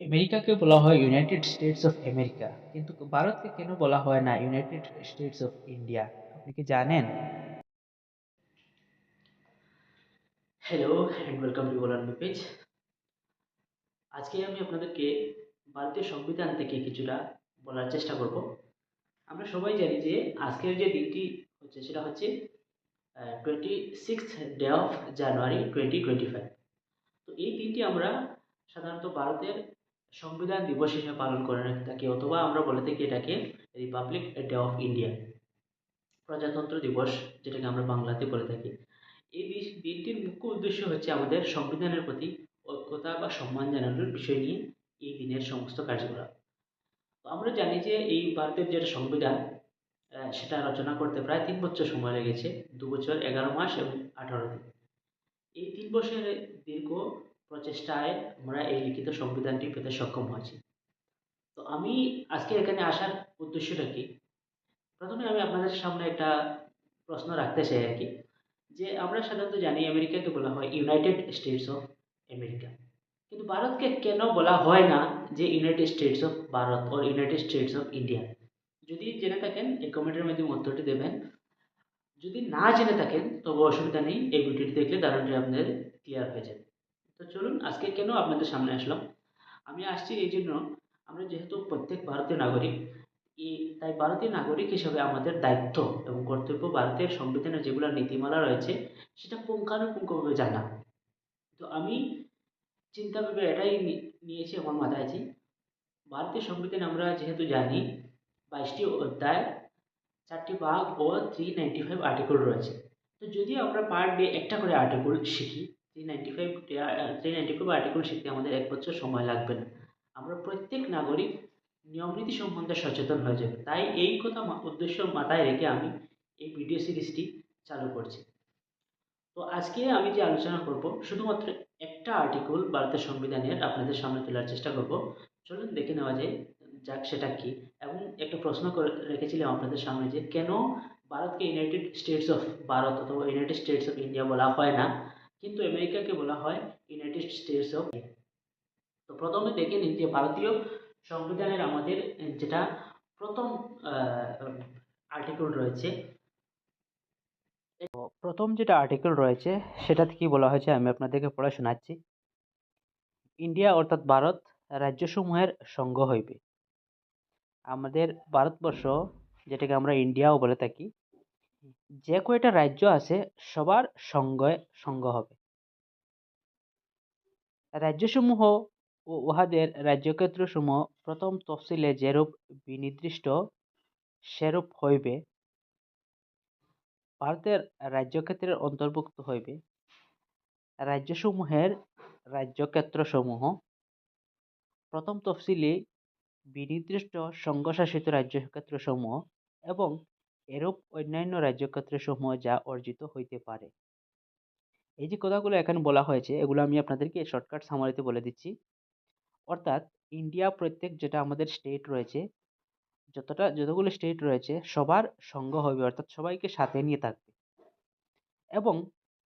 আমেরিকাকে বলা হয় ইউনাইটেড স্টেটস অফ আমেরিকা কিন্তু ভারতকে কেন বলা হয় না ইউনাইটেড স্টেটস অফ ইন্ডিয়া আপনি কি জানেন? হ্যালো অ্যান্ড ওয়েলকাম টু বলার পেজ আজকে আমি আপনাদেরকে ভারতীয় সংবিধান থেকে কিছুটা বলার চেষ্টা করব। আমরা সবাই জানি যে আজকের যে দিনটি হচ্ছে সেটা হচ্ছে twenty six day of January twenty twenty five তো এই দিনটি আমরা সাধারণত ভারতের সংবিধান দিবস হিসেবে পালন করে থাকি অথবা আমরা বলে থাকি এটাকে রিপাবলিক ডে অফ ইন্ডিয়া প্রজাতন্ত্র দিবস, যেটাকে আমরা বাংলাতে বলে থাকি। এই দিনটির মুখ্য উদ্দেশ্য হচ্ছে আমাদের সংবিধানের প্রতি ঐক্যতা বা সম্মান জানানোর বিষয় নিয়ে এই দিনের সমস্ত কার্যকলাপ। আমরা জানি যে এই ভারতের যেটা সংবিধান সেটা রচনা করতে প্রায় তিন বছর সময় লেগেছে, দু বছর এগারো মাস এবং আঠারো দিন। এই তিন বছরের দীর্ঘ প্রচেষ্টায় আমরা এই লিখিত সংবিধানটি পেতে সক্ষম হয়েছি। তো আমি আজকে এখানে আসার উদ্দেশ্যটা কি? প্রথমে আমি আপনাদের সামনে একটা প্রশ্ন রাখতে চাই আর কি, যে আমরা সাধারণত জানি আমেরিকাকে বলা হয় ইউনাইটেড স্টেটস অফ আমেরিকা কিন্তু ভারতকে কেন বলা হয় না যে ইউনাইটেড স্টেটস অফ ভারত ও ইউনাইটেড স্টেটস অফ ইন্ডিয়া যদি জেনে থাকেন, এই কমেন্টের মাধ্যমে উত্তরটি দেবেন। যদি না জেনে থাকেন, তবে অসুবিধা নেই, এই ভিডিওটি দেখলে ধারণাটি আপনাদের ক্লিয়ার হয়ে যাবে। তো চলুন, আজকে কেন আপনাদের সামনে আসলাম? আমি আসছি এই জন্য আমরা যেহেতু প্রত্যেক ভারতীয় নাগরিক, এই তাই ভারতীয় নাগরিক হিসেবে আমাদের দায়িত্ব এবং কর্তব্য ভারতের সংবিধানের যেগুলো নীতিমালা রয়েছে, সেটা পুঙ্খানুপুঙ্খভাবে জানা। তো আমি চিন্তা ভেবে এটাই নিয়েছি আমার মাথায় আছে ভারতীয় সংবিধান আমরা যেহেতু জানি, বাইশটি অধ্যায়, চারটি ভাগ ও থ্রি নাইনটি ফাইভ আর্টিকেল রয়েছে। তো যদি আমরা পার ডে একটা করে আর্টিকেল শিখি three ninety five three ninety five article শিখতে আমাদের এক বছর সময় লাগবে না। আমরা প্রত্যেক নাগরিক নিয়মনীতি সম্বন্ধে সচেতন হয়ে যাবে। তাই এই কথা উদ্দেশ্য মাথায় রেখে আমি এই ভিডিও সিরিজটি চালু করছি। তো আজকে আমি যে আলোচনা করব, শুধুমাত্র একটা আর্টিকেল ভারতের সংবিধানের আপনাদের সামনে তোলার চেষ্টা করব। চলুন দেখে নেওয়া যায়, যাক সেটা কি। এবং একটা প্রশ্ন করে রেখেছিলাম আপনাদের সামনে যে কেন ভারতকে ইউনাইটেড স্টেটস অফ ভারত অথবা ইউনাইটেড স্টেটস অফ ইন্ডিয়া বলা হয় না? কিন্তু আমেরিকাকে বলা হয় ইউনাইটেড স্টেটস অফ তো প্রথমে দেখে নিন যে ভারতীয় সংবিধানের আমাদের যেটা প্রথম আর্টিকেল রয়েছে। প্রথম যেটা আর্টিকেল রয়েছে সেটাতে কি বলা হয়েছে, আমি আপনাদেরকে পড়ে শোনাচ্ছি। ইন্ডিয়া অর্থাৎ ভারত রাজ্যসমূহের সঙ্গ হইবে। আমাদের ভারতবর্ষ, যেটাকে আমরা ইন্ডিয়াও বলে থাকি যে কয়টা রাজ্য আছে, সবার সঙ্গে সঙ্গ হবে। রাজ্যসমূহ ও উহাদের রাজ্যক্ষেত্রসমূহ প্রথম তফসিলে যেরূপ বিনির্দিষ্ট, সেরূপ হইবে। ভারতের রাজ্যক্ষেত্রের অন্তর্ভুক্ত হইবে। রাজ্যসমূহের রাজ্যক্ষেত্রসমূহ প্রথম তফসিলে বিনির্দিষ্ট সংঘশাসিত রাজ্যক্ষেত্রসমূহ এবং এরূপ অন্যান্য রাজ্যক্ষেত্রসমূহ যা অর্জিত হইতে পারে। এই যে কথাগুলো এখানে বলা হয়েছে, এগুলো আমি আপনাদেরকে শর্টকাট সামারিতে বলে দিচ্ছি। অর্থাৎ ইন্ডিয়া প্রত্যেক যেটা আমাদের স্টেট রয়েছে, যতটা, যতগুলো স্টেট রয়েছে, সবার সঙ্গ হবে, অর্থাৎ সবাইকে সাথে নিয়ে থাকবে। এবং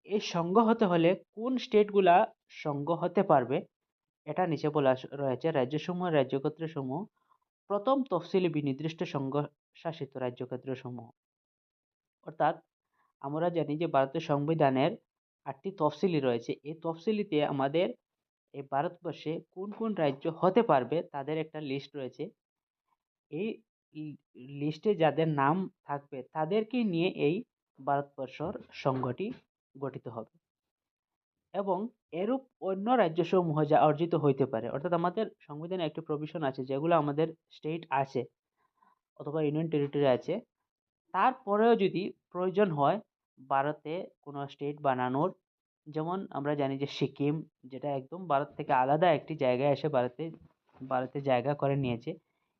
এই সঙ্গ হতে হলে কোন স্টেটগুলা সঙ্গ হতে পারবে, এটা নিচে বলা রয়েছে। রাজ্যসমূহ, রাজ্যক্ষেত্রসমূহ প্রথম তফসিলি বিনির্দিষ্ট সংঘ শাসিত রাজ্যক্ষেত্রসমূহ। অর্থাৎ, আমরা জানি যে ভারতের সংবিধানের আটটি তফসিলি রয়েছে। এই তফসিলিতে আমাদের এই ভারতবর্ষে কোন কোন রাজ্য হতে পারবে তাদের একটা লিস্ট রয়েছে। এই লিস্টে যাদের নাম থাকবে তাদেরকে নিয়ে এই ভারতবর্ষর সংঘটি গঠিত হবে। এবং এরূপ অন্য রাজ্যসমূহ যা অর্জিত হইতে পারে। অর্থাৎ আমাদের সংবিধানে একটি প্রভিশন আছে, যেগুলো আমাদের স্টেট আছে অথবা ইউনিয়ন টেরিটরি আছে। তারপরেও যদি প্রয়োজন হয়, ভারতে কোনো স্টেট বানানোর, যেমন আমরা জানি যে সিকিম, যেটা একদম ভারত থেকে আলাদা একটি জায়গায় এসে ভারতে ভারতে জায়গা করে নিয়েছে।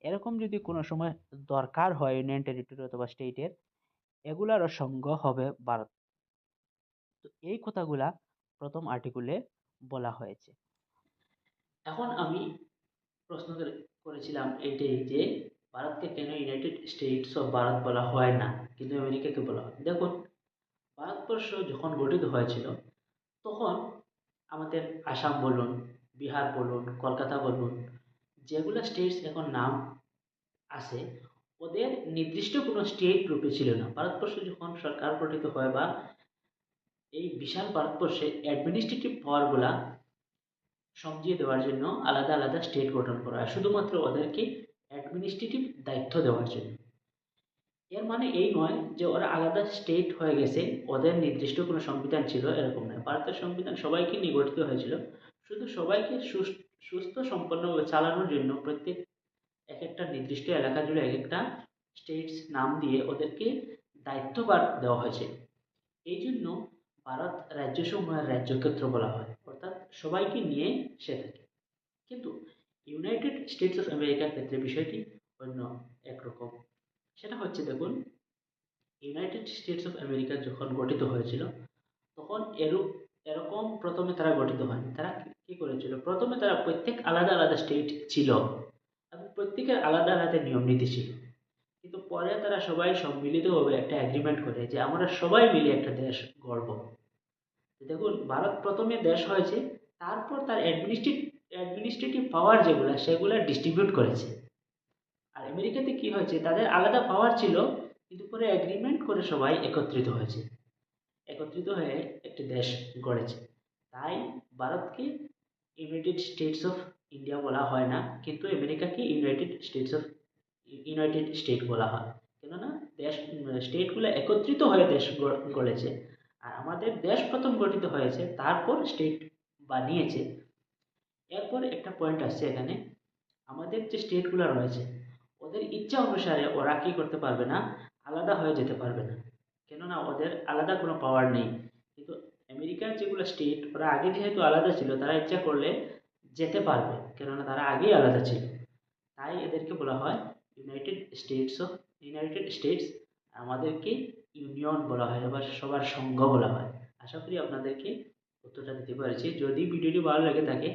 এরকম যদি কোনো সময় দরকার হয় ইউনিয়ন টেরিটরি অথবা স্টেটের এগুলারও সঙ্গ হবে ভারত। তো এই কথাগুলা প্রথম আর্টিকেলে বলা হয়েছে। এখন আমি প্রশ্ন করে- করেছিলাম এটাই যে, ভারতকে কেন ইউনাইটেড স্টেটস অফ ভারত বলা হয় না, কিন্তু আমেরিকাকে বলা হয়। দেখুন, ভারতবর্ষ যখন গঠিত হয়েছিল, তখন আমাদের আসাম বলুন, বিহার বলুন, কলকাতা বলুন, যেগুলো স্টেটস এখন নাম আছে, ওদের নির্দিষ্ট কোনো স্টেট রূপে ছিল না। ভারতবর্ষ যখন সরকার গঠিত হয় বা এই বিশাল ভারতবর্ষে অ্যাডমিনিস্ট্রেটিভ পাওয়ারগুলা সমঝিয়ে দেওয়ার জন্য আলাদা আলাদা স্টেট গঠন করা হয়, শুধুমাত্র ওদেরকে অ্যাডমিনিস্ট্রেটিভ দায়িত্ব দেওয়ার জন্য। এর মানে এই নয় যে ওরা আলাদা স্টেট হয়ে গেছে, ওদের নির্দিষ্ট কোনো সংবিধান ছিল এরকম নয়। ভারতের সংবিধান সবাইকে নিয়ে গঠিত হয়েছিল, শুধু সবাইকে সুস্থ সম্পন্নভাবে চালানোর জন্য প্রত্যেক এক একটা নির্দিষ্ট এলাকা জুড়ে এক একটা স্টেটস নাম দিয়ে ওদেরকে দায়িত্বভার দেওয়া হয়েছে। এই জন্য ভারত রাজ্যসমূহের রাজ্যক্ষেত্র বলা হয়। অর্থাৎ সবাইকে নিয়ে সে থাকে। কিন্তু ইউনাইটেড স্টেটস অফ আমেরিকার ক্ষেত্রে বিষয়টি অন্য একরকম। সেটা হচ্ছে দেখুন ইউনাইটেড স্টেটস অফ আমেরিকা যখন গঠিত হয়েছিল, তখন এরূপ এরকম প্রথমে তারা গঠিত হয়নি। তারা কী করেছিল? প্রথমে তারা প্রত্যেক আলাদা আলাদা স্টেট ছিল। এবং প্রত্যেকের আলাদা আলাদা নিয়ম নীতি ছিল। কিন্তু পরে তারা সবাই সম্মিলিতভাবে একটা অ্যাগ্রিমেন্ট করে যে আমরা সবাই মিলে একটা দেশ গড়ব। দেখুন, ভারত প্রথমে দেশ হয়েছে, তারপর তার অ্যাডমিনিস্ট্রেট অ্যাডমিনিস্ট্রেটিভ পাওয়ার যেগুলো, সেগুলো ডিস্ট্রিবিউট করেছে। আর আমেরিকাতে কি হয়েছে, তাদের আলাদা পাওয়ার ছিল, কিন্তু পরে অ্যাগ্রিমেন্ট করে সবাই একত্রিত হয়েছে। একত্রিত হয়ে একটি দেশ গড়েছে। তাই ভারতকে ইউনাইটেড স্টেটস অফ ইন্ডিয়া বলা হয় না, কিন্তু আমেরিকাকে united states of united state বলা হয়। কেননা দেশ স্টেটগুলো একত্রিত হয়ে দেশ গড়েছে। আর আমাদের দেশ প্রথম গঠিত হয়েছে, তারপর স্টেট বানিয়েছে। এরপর একটা পয়েন্ট আসছে এখানে। আমাদের যে স্টেটগুলো রয়েছে, ওদের ইচ্ছা অনুসারে ওরা কী করতে পারবে না? আলাদা হয়ে যেতে পারবে না। কেননা ওদের আলাদা কোনো পাওয়ার নেই। কিন্তু আমেরিকার যেগুলো স্টেট ওরা আগে যেহেতু আলাদা ছিল, তারা ইচ্ছা করলে যেতে পারবে। কেননা তারা আগেই আলাদা ছিল। তাই এদেরকে বলা হয় united states of united states আমাদেরকে ইউনিয়ন বলা হয়, আবার সবার সংঘ বলা হয়। আশা করি আপনাদেরকে উত্তরটা দিতে পেরেছি। যদি ভিডিওটি ভালো লাগে থাকে,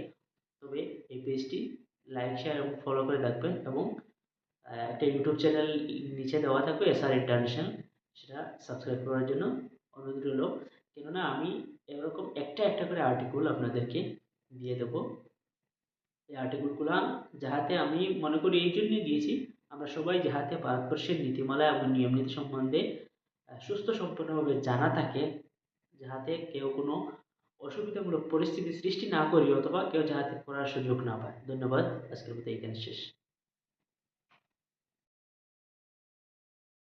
তবে এই পেজটি লাইক শেয়ার এবং ফলো করে রাখবেন এবং একটা ইউটিউব চ্যানেল নিচে দেওয়া থাকবে এস আর ইন্টারন্যাশনাল সেটা সাবস্ক্রাইব করার জন্য অনুরোধ রইল। কেননা আমি এরকম একটা একটা করে আর্টিকেল আপনাদেরকে দিয়ে দেবো। এই আর্টিকেলগুলো যাহাতে আমি মনে করি এই জন্যই দিয়েছি আমরা সবাই যাহাতে ভারতবর্ষের নীতিমালা এবং নিয়ম নীতি সম্বন্ধে সুস্থ সম্পূর্ণভাবে জানা থাকে যাহাতে কেউ কোনো অসুবিধামূলক পরিস্থিতি সৃষ্টি না করি অথবা কেউ যাহাতে করার সুযোগ না পায়। ধন্যবাদ। আজকের মতো এখানে শেষ।